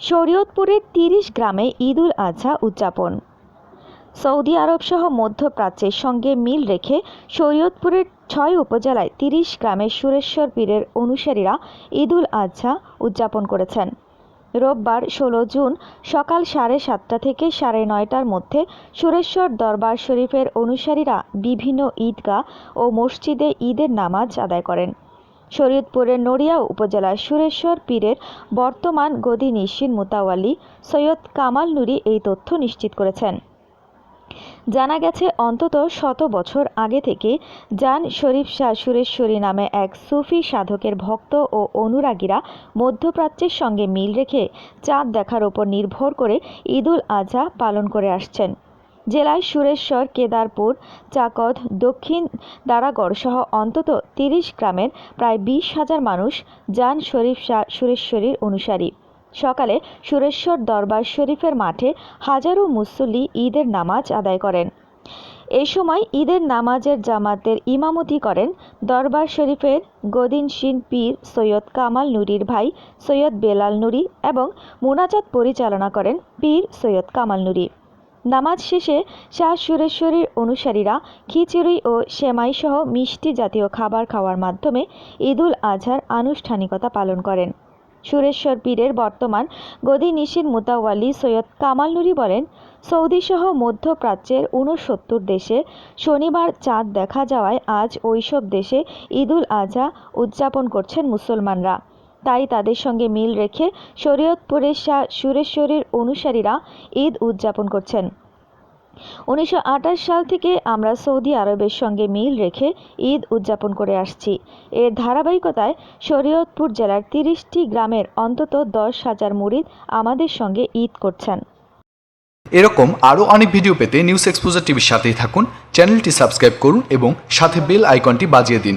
শরীয়তপুরের তিরিশ গ্রামে ঈদুল আজহা উদযাপন। সৌদি আরব সহ মধ্যপ্রাচ্যের সঙ্গে মিল রেখে শরীয়তপুরের ছয় উপজেলায় তিরিশ গ্রামে সুরেশ্বর পীরের অনুসারীরা ঈদুল আজহা উদযাপন করেছেন। রোববার ষোলো জুন সকাল সাড়ে সাতটা থেকে সাড়ে নয়টার মধ্যে সুরেশ্বর দরবার শরীফের অনুসারীরা বিভিন্ন ঈদগাহ ও মসজিদে ঈদের নামাজ আদায় করেন। শরীয়তপুরের নড়িয়া উপজেলার সুরেশ্বর পীরের বর্তমান গদি নিশিন মুতাওয়াল্লি সৈয়দ কামাল নুরি এই তথ্য নিশ্চিত করেছেন। জানা গেছে, অন্তত শত বছর আগে থেকে জান শরীফ শাহ সুরেশ্বরী নামে এক সুফি সাধকের ভক্ত ও অনুরাগীরা মধ্যপ্রাচ্যের সঙ্গে মিল রেখে চাঁদ দেখার ওপর নির্ভর করে ঈদুল আজহা পালন করে আসছেন। জেলায় সুরেশ্বর, কেদারপুর, চাকদ, দক্ষিণ দারাগড় সহ অন্তত তিরিশ গ্রামের প্রায় বিশ হাজার মানুষ জান শরীফ শাহ সুরেশ্বরীর অনুসারী। সকালে সুরেশ্বর দরবার শরীফের মাঠে হাজারো মুসল্লি ঈদের নামাজ আদায় করেন। এ সময় ঈদের নামাজের জামাতের ইমামতি করেন দরবার শরীফের গদিনশীন পীর সৈয়দ কামাল নুরির ভাই সৈয়দ বেলাল নুরি এবং মুনাজাত পরিচালনা করেন পীর সৈয়দ কামাল নুরি। নামাজ শেষে শাহ সুরেশ্বরীর অনুসারীরা খিচুড়ি ও সেমাই সহ মিষ্টি জাতীয় খাবার খাওয়ার মাধ্যমে ঈদুল আজহার আনুষ্ঠানিকতা পালন করেন। সুরেশ্বর পীরের বর্তমান গদি নিশিন মুতাওয়ালি সৈয়দ কামাল নুরি বলেন, সৌদিসহ মধ্যপ্রাচ্যের ঊনসত্তর দেশে শনিবার চাঁদ দেখা যাওয়ায় আজ ওইসব দেশে ঈদুল আজহা উদযাপন করছেন মুসলমানরা। তাই তাদের সঙ্গে মিল রেখে শরীয়তপুরের শাহ সুরেশ্বরীর অনুসারীরা ঈদ উদযাপন করছেন। উনিশশো আটাশ সাল থেকে আমরা সৌদি আরবের সঙ্গে মিল রেখে ঈদ উদযাপন করে আসছি। এর ধারাবাহিকতায় শরীয়তপুর জেলার তিরিশটি গ্রামের অন্তত দশ হাজার মুরিদ আমাদের সঙ্গে ঈদ করছেন। এরকম আরও অনেক ভিডিও পেতে নিউজ এক্সপোজার টিভির সাথেই থাকুন, চ্যানেলটি সাবস্ক্রাইব করুন এবং সাথে বেল আইকনটি বাজিয়ে দিন।